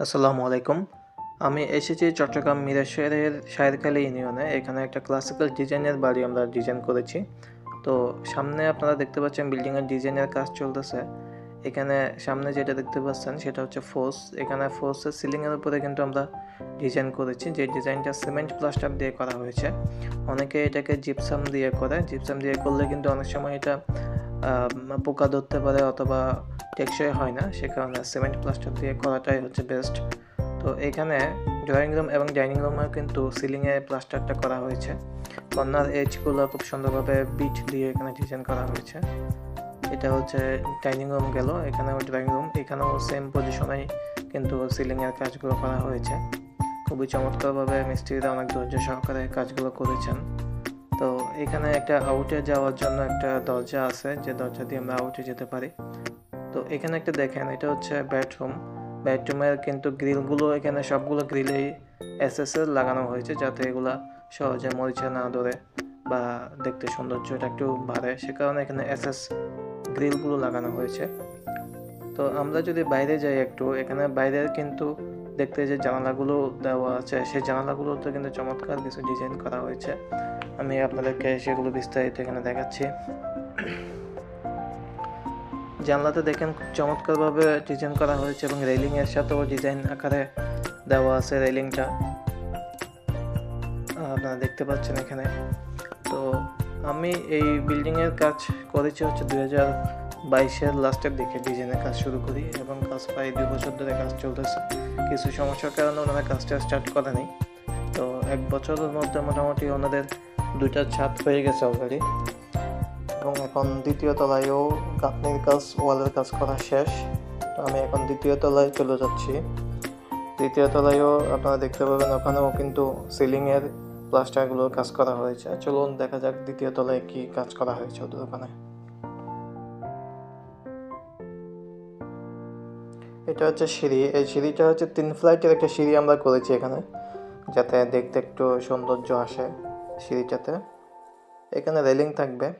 আসসালামু আলাইকুম। আমি এসেছি চট্টগ্রাম মিরাশেরের শায়েরখালী ইউনিয়নে। এখানে একটা ক্লাসিক্যাল ডিজাইনের বাড়ি আমরা ডিজাইন করেছি। তো সামনে আপনারা দেখতে পাচ্ছেন বিল্ডিংয়ের ডিজাইনের কাজ চলতেছে। এখানে সামনে যেটা দেখতে পাচ্ছেন সেটা হচ্ছে ফোর্স এখানে ফোর্সের সিলিংয়ের উপরে কিন্তু আমরা ডিজাইন করেছি। যে ডিজাইনটা সিমেন্ট প্লাস্টার দিয়ে করা হয়েছে। অনেকে এটাকে জিপসাম দিয়ে করে। জিপসাম দিয়ে করলে কিন্তু অনেক সময় এটা পোকা ধরতে পারে অথবা টেকসই হয় না, সে কারণে সিমেন্ট প্লাস্টার দিয়ে করাটাই হচ্ছে বেস্ট তো এখানে ড্রয়িং রুম এবং ডাইনিং রুমেও কিন্তু সিলিংয়ে প্লাস্টারটা করা হয়েছে। কর্নার এজগুলো খুব সুন্দরভাবে বিট দিয়ে এখানে ডিজাইন করা হয়েছে। এটা হচ্ছে ডাইনিং রুম গেল, এখানেও ড্রয়িং রুম এখানেও সেম পজিশনেই কিন্তু সিলিংয়ের কাজগুলো করা হয়েছে। খুবই চমৎকারভাবে মিস্ত্রিরা অনেক ধৈর্য সহকারে কাজগুলো করেছেন। তো এখানে একটা আউটে যাওয়ার জন্য একটা দরজা আছে, যে দরজা দিয়ে আমরা আউটে যেতে পারি। তো এখানে একটা দেখেন, এটা হচ্ছে বেডরুম বেডরুমের কিন্তু গ্রিলগুলো এখানে সবগুলো গ্রিলেই এসএসএল লাগানো হয়েছে, যাতে এগুলা সহজে মরিচা না ধরে বা দেখতে সৌন্দর্যটা একটু বাড়ে। সে কারণে এখানে এসএস গ্রিলগুলো লাগানো হয়েছে। তো আমরা যদি বাইরে যাই একটু, এখানে বাইরের কিন্তু দেখতে যে জানালাগুলো দেওয়া আছে, সেই জানালাগুলোতে কিন্তু চমৎকার কিছু ডিজাইন করা হয়েছে। আমি আপনাদেরকে সেগুলো বিস্তারিত এখানে দেখাচ্ছি। জানলাতে দেখেন চমৎকারভাবে ডিজাইন করা হয়েছে এবং রেলিং এর সাথেও ডিজাইন আকারে দেওয়া আছে রেলিংটা। আপনারা দেখতে পাচ্ছেন এখানে। তো আমি এই বিল্ডিং এর কাজ করেছি হচ্ছে দুই হাজার বাইশের লাস্টের দিকে ডিজাইনের কাজ শুরু করি এবং কাজ প্রায় দুই বছর ধরে কাজ চলতেছে। কিছু সমস্যার কারণে ওনারা কাজটা স্টার্ট করেনি তো এক বছরের মধ্যে মোটামুটি ওনাদের দুইটা ছাদ হয়ে গেছে অলরেডি এবং এখন দ্বিতীয় তলায়ও গাঁথনির কাজ, ওয়ালের কাজ করা শেষ। তো আমি এখন দ্বিতীয় তলায় চলে যাচ্ছি। দ্বিতীয় তলায়ও আপনারা দেখতে পাবেন, ওখানেও কিন্তু সিলিংয়ের প্লাস্টারগুলোর কাজ করা হয়েছে। চলুন দেখা যাক দ্বিতীয় তলায় কি কাজ করা হয়েছে ওদের ওখানে। এটা হচ্ছে সিঁড়ি। এই সিঁড়িটা হচ্ছে তিন ফ্লাইটের একটা সিঁড়ি আমরা করেছি এখানে, যাতে দেখতে একটু সৌন্দর্য আসে সিঁড়িটাতে। এখানে রেলিং থাকবে।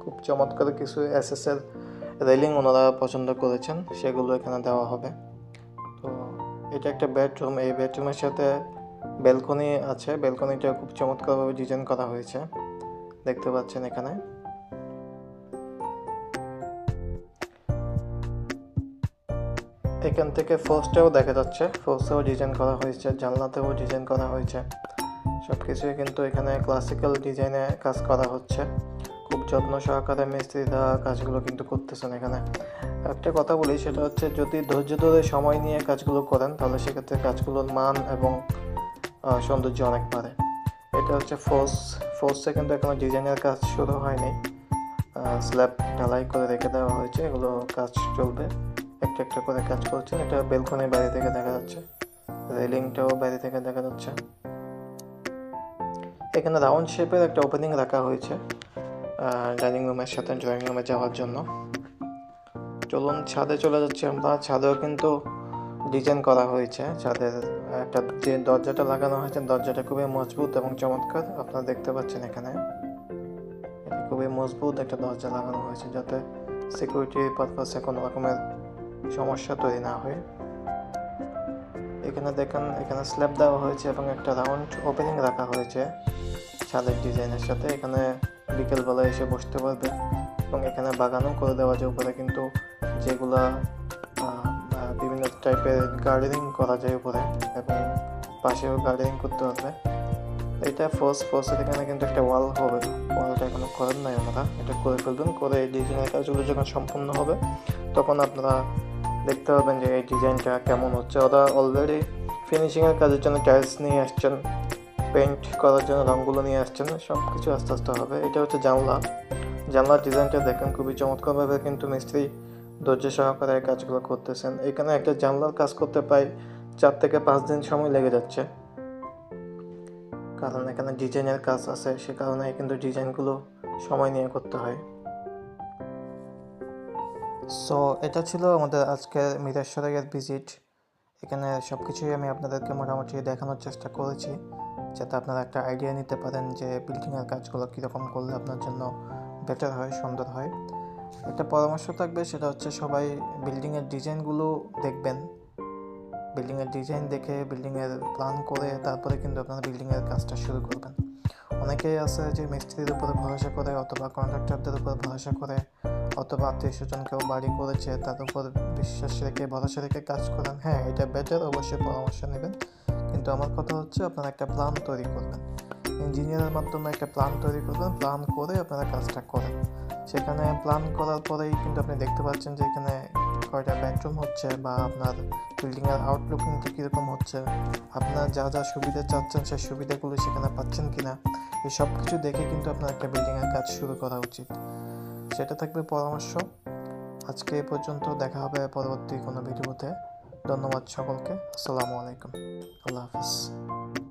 খুব চমৎকার কিছু এসএসএল রেলিং ওনারা পছন্দ করেছেন, সেগুলো এখানে দেওয়া হবে। তো এটা একটা বেডরুম এই বেডরুমের সাথে ব্যালকনি আছে। ব্যালকনিটা খুব চমৎকারভাবে ডিজাইন করা হয়েছে। দেখতে পাচ্ছেন এখানে। এখান থেকে ফোর্সটাও দেখা যাচ্ছে। ফোর্সেও ডিজাইন করা হয়েছে, জানলাতেও ডিজাইন করা হয়েছে। সব কিছুই কিন্তু এখানে ক্লাসিক্যাল ডিজাইনে কাজ করা হচ্ছে। খুব যত্ন সহকারে মিস্ত্রিরা কাজগুলো কিন্তু করতেছেন এখানে। একটা কথা বলি, সেটা হচ্ছে যদি ধৈর্য ধরে সময় নিয়ে কাজগুলো করেন, তাহলে সেক্ষেত্রে কাজগুলোর মান এবং সৌন্দর্য অনেক বাড়ে। এটা হচ্ছে ফোর্স ফোর্সে কিন্তু এখনও ডিজাইনের কাজ শুরু হয়নি। স্ল্যাব ঢালাই করে রেখে দেওয়া হয়েছে, এগুলো কাজ চলবে। একটা একটা করে কাজ করছেন এটা বেলকনি বাইরে থেকে দেখা যাচ্ছে, রেলিংটাও বাইরে থেকে দেখা যাচ্ছে। এখানে রাউন্ড শেপের একটা ওপেনিং রাখা হয়েছে ডাইনিং রুমের সাথে ড্রয়িং রুমে যাওয়ার জন্য। চলুন ছাদে চলে যাচ্ছি আমরা। ছাদেও কিন্তু ডিজাইন করা হয়েছে। ছাদের একটা যে দরজাটা লাগানো হয়েছে, দরজাটা খুবই মজবুত এবং চমৎকার। আপনারা দেখতে পাচ্ছেন এখানে। খুবই মজবুত একটা দরজা লাগানো হয়েছে, যাতে সিকিউরিটি পারপাসে কোনো রকমের সমস্যা তৈরি না হয়। এখানে দেখেন, এখানে স্ল্যাব দেওয়া হয়েছে এবং একটা রাউন্ড ওপেনিং রাখা হয়েছে ছাদের ডিজাইনের সাথে। এখানে বিকেলবেলা এসে বসতে পারবে এবং এখানে বাগানও করে দেওয়া যায় উপরে কিন্তু যেগুলা বিভিন্ন টাইপের গার্ডেনিং করা যায় উপরে এবং পাশেও গার্ডেনিং করতে পারবে। এটা ফোর্স ফোর্সের এখানে কিন্তু একটা ওয়াল হবে। ওয়ালটা এখনও করেন নাই ওনারা। এটা করে ফেলবেন, করে এই ডিজাইনের কাজগুলো যখন সম্পূর্ণ হবে, তখন আপনারা দেখতে পাবেন যে এই ডিজাইনটা কেমন হচ্ছে। ওরা অলরেডি ফিনিশিংয়ের কাজের জন্য টাইলস নিয়ে আসছেন পেইন্ট করার জন্য রঙগুলো নিয়ে আসছেন সব কিছু আস্তে আস্তে হবে। এটা হচ্ছে জানলা। জানলার ডিজাইনটা দেখেন, খুবই চমৎকারভাবে কিন্তু মিস্ত্রি ধৈর্য সহকারে এই কাজগুলো করতেছেন। এখানে একটা জানলার কাজ করতে প্রায় চার থেকে পাঁচ দিন সময় লেগে যাচ্ছে। কারণ এখানে ডিজাইনের কাজ আছে, সে কারণে কিন্তু ডিজাইনগুলো সময় নিয়ে করতে হয়। সো এটা ছিল আমাদের আজকের মিরেশ্বরের ভিজিট এখানে সব কিছুই আমি আপনাদেরকে মোটামুটি দেখানোর চেষ্টা করেছি, যাতে আপনারা একটা আইডিয়া নিতে পারেন যে বিল্ডিংয়ের কাজগুলো কীরকম করলে আপনার জন্য বেটার হয়, সুন্দর হয়। একটা পরামর্শ থাকবে, সেটা হচ্ছে সবাই বিল্ডিংয়ের ডিজাইনগুলো দেখবেন। বিল্ডিংয়ের ডিজাইন দেখে বিল্ডিংয়ের প্ল্যান করে, তারপরে কিন্তু আপনারা বিল্ডিংয়ের কাজটা শুরু করবেন। অনেকেই আছে যে মিস্ত্রির উপরে ভরসা করে অথবা কন্ট্রাক্টরদের উপর ভরসা করে অথবা আত্মীয় স্বজন কেউ বাড়ি করেছে তার উপর বিশ্বাস রেখে, ভরসা রেখে কাজ করেন। হ্যাঁ এটা বেটার অবশ্যই পরামর্শ নেবেন। কিন্তু আমার কথা হচ্ছে, আপনারা একটা প্ল্যান তৈরি করবেন। ইঞ্জিনিয়ারের মাধ্যমে একটা প্ল্যান তৈরি করবেন প্ল্যান করে আপনারা কাজটা করেন। সেখানে প্ল্যান করার পরেই কিন্তু আপনি দেখতে পাচ্ছেন যে এখানে কয়টা বেডরুম হচ্ছে বা আপনার বিল্ডিংয়ের আউটলুকিংটা কীরকম হচ্ছে। আপনার যা যা সুবিধা চাচ্ছেন, সেই সুবিধাগুলো সেখানে পাচ্ছেন কিনা এই সব কিছু দেখে কিন্তু আপনার একটা বিল্ডিংয়ের কাজ শুরু করা উচিত। সেটা থাকবে পরামর্শ। আজকে এ পর্যন্ত দেখা হবে পরবর্তী কোনো ভিডিওতে। ধন্যবাদ সকলকে। আসসালামু আলাইকুম। আল্লাহ হাফিজ।